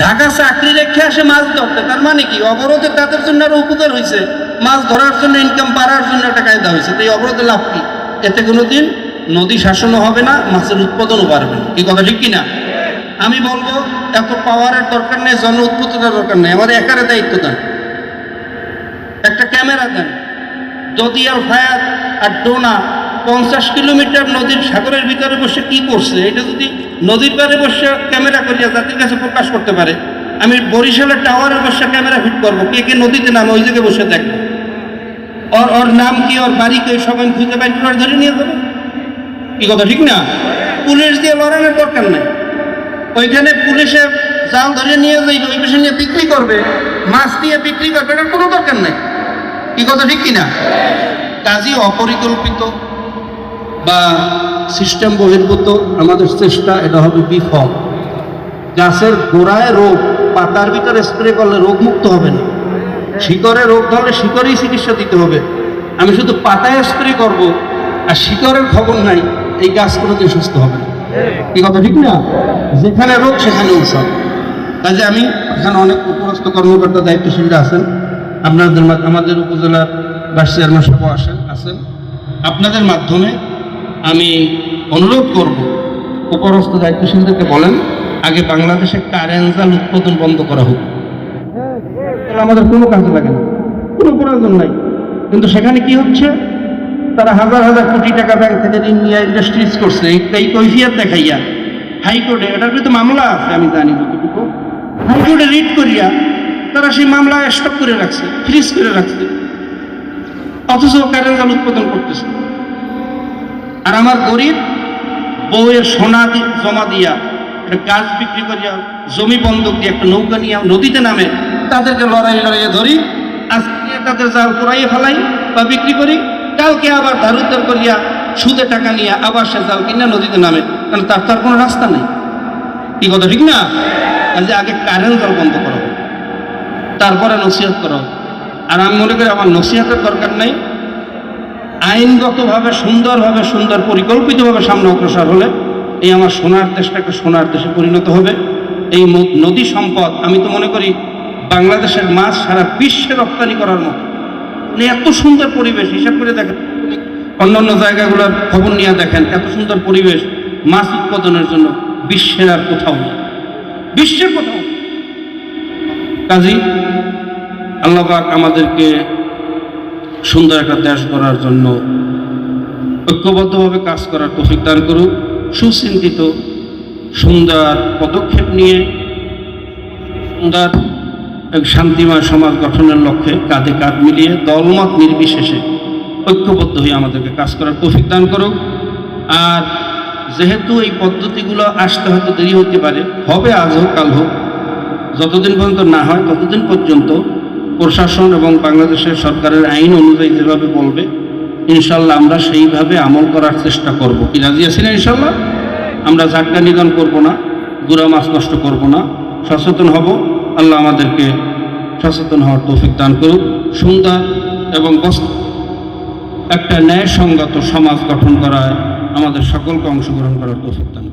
ঢাকা চাকরি রেখে আসে মাছ ধরতে, তার মানে কি? অবরোধে তাদের জন্য আরও উপকার হয়েছে। মাছ ধরার জন্য ইনকাম বাড়ার জন্য একটা কায়দা হয়েছে। তো এই অবরোধে লাভ কি? এতে কোনোদিন নদী শাসনও হবে না, মাছের উৎপাদনও বাড়বে না। কি কথা ঠিক কিনা? আমি বলব, এত পাওয়ারের দরকার নেই, জন উৎপত্তিটার দরকার নেই। আমার একারে দায়িত্ব দেন একটা ক্যামেরা দেন। যদি আর ফায়ার আর ডোনা পঞ্চাশ কিলোমিটার নদীর সাগরের ভিতরে বসে কি করছে, এটা যদি নদীর পাড়ে বসে ক্যামেরা করিয়া জাতির কাছে প্রকাশ করতে পারে। আমি বরিশালের টাওয়ারে বসে ক্যামেরা ফিট করব। কে কে নদীতে নামে, ওই জায়গায় বসে দেখব। ওর ওর নাম কি, ওর বাড়ি কে সব আমি খুঁজে বাইর করে ধরে নিয়ে যাব? কি কথা, ঠিক না? পুলিশ দিয়ে লড়ানোর দরকার নেই। ওইখানে পুলিশে জাল ধরে নিয়ে যাইবে, ওই পেশে নিয়ে বিক্রি করবে। মাছ দিয়ে বিক্রি করবে, এটার কোনো দরকার নেই। কি কথা, ঠিক কিনা? কাজী অপরিকল্পিত বা সিস্টেম বহির্ভূত, আমাদের চেষ্টা এটা হবে বিফল। গাছের গোড়ায় রোগ, পাতার ভিতরে স্প্রে করলে রোগ মুক্ত হবে না। শিকড়ে রোগ ধরলে শিকড়েই চিকিৎসা দিতে হবে। আমি শুধু পাতায় স্প্রে করব, আর শিকড়ের খবর নাই, এই গাছ কোনোদিন সুস্থ হবে না। কি কথা, ঠিক না? যেখানে রোগ, সেখানে ঔষধ। কাজে আমি এখানে অনেক উপরস্থ কর্মকর্তা, দায়িত্বশীলরা আছেন। আপনাদের আমাদের উপজেলার ভাইস চেয়ারম্যান সহ আসেন আছেন। আপনাদের মাধ্যমে আমি অনুরোধ করব, উপরস্থ দায়িত্বশীলদেরকে বলেন, আগে বাংলাদেশে কারেন্ট জাল উৎপাদন বন্ধ করা হোক। আমাদের কোনো কাজে লাগে না, কোনো প্রয়োজন নাই। কিন্তু সেখানে কি হচ্ছে? তারা হাজার হাজার কোটি টাকা ব্যাংক থেকে ঋণ নিয়ে ইন্ডাস্ট্রিজ করছে। এই- কৈফিয়ত দেখাইয়া হাইকোর্টে, এটার বিরুদ্ধে মামলা আছে, আমি জানি যতটুকু হাইকোর্টে রিট করিয়া তারা সেই মামলা স্টপ করে রাখছে ফ্রিজ করে রাখছে। অথচ কারেন্ট জাল উৎপাদন করতেছে। আর আমার গরিব বউয়ের সোনা জমা দিয়া একটা গাছ বিক্রি করিয়া জমি বন্ধক দিয়ে একটা নৌকা নিয়ে নদীতে নামে, তাদেরকে লড়াই লড়াইয়ে ধরি, আজকে তাদের জাল পুরাইয়ে ফেলাই বা বিক্রি করি, কালকে আবার ধার উদ্ধার করিয়া সুদে টাকা নিয়ে আবার সে জাল কিনা নদীতে নামে, কারণ তার তার কোনো রাস্তা নেই। কি কথা ঠিক না? কাজে আগে কারেন্ট জল বন্ধ করো। তারপরে নসিহত করা। আর আমি মনে করি আমার নসিহতের দরকার নেই। আইনগতভাবে সুন্দরভাবে, সুন্দর পরিকল্পিতভাবে সামনে অগ্রসর হলে এই আমার সোনার দেশটা একটা সোনার দেশে পরিণত হবে। এই নদী সম্পদ, আমি তো মনে করি বাংলাদেশের মাছ সারা বিশ্বে রপ্তানি করার মতো। মানে এত সুন্দর পরিবেশ, হিসাব করে দেখেন, অন্যান্য জায়গাগুলোর খবর নিয়ে দেখেন, এত সুন্দর পরিবেশ, মাছ উৎপাদনের জন্য বিশ্বের আর কোথাও নেই। বিশ্বের কোথাও। কাজী, আল্লাহ আমাদেরকে সুন্দর একটা দেশ গড়ার জন্য ঐক্যবদ্ধভাবে কাজ করার তৌফিক দান করুক সুচিন্তিত, সুন্দর পদক্ষেপ নিয়ে সুন্দর এক শান্তিময় সমাজ গঠনের লক্ষ্যে কাঁধে কাঁধ মিলিয়ে দলমত নির্বিশেষে ঐক্যবদ্ধ হয়ে আমাদেরকে কাজ করার তৌফিক দান করুক। আর যেহেতু এই পদ্ধতিগুলো আসতে হয়তো দেরি হতে পারে, হবে আজ হোক, কাল হোক, যতদিন পর্যন্ত না হয় ততদিন পর্যন্ত প্রশাসন এবং বাংলাদেশের সরকারের আইন অনুযায়ী যেভাবে বলবে, ইনশাল্লাহ আমরা সেইভাবে আমল করার চেষ্টা করব। কি, রাজি আছি না ইনশাল্লাহ? আমরা ঝাটকা নিধন করব না, গুড়া মাছ নষ্ট করব না, সচেতন হব। আল্লাহ আমাদেরকে সচেতন হওয়ার তৌফিক দান করুক। সুন্দর এবং একটা ন্যায়সঙ্গত সমাজ গঠন করায় আমাদের সকলকে অংশগ্রহণ করার তৌফিক দান।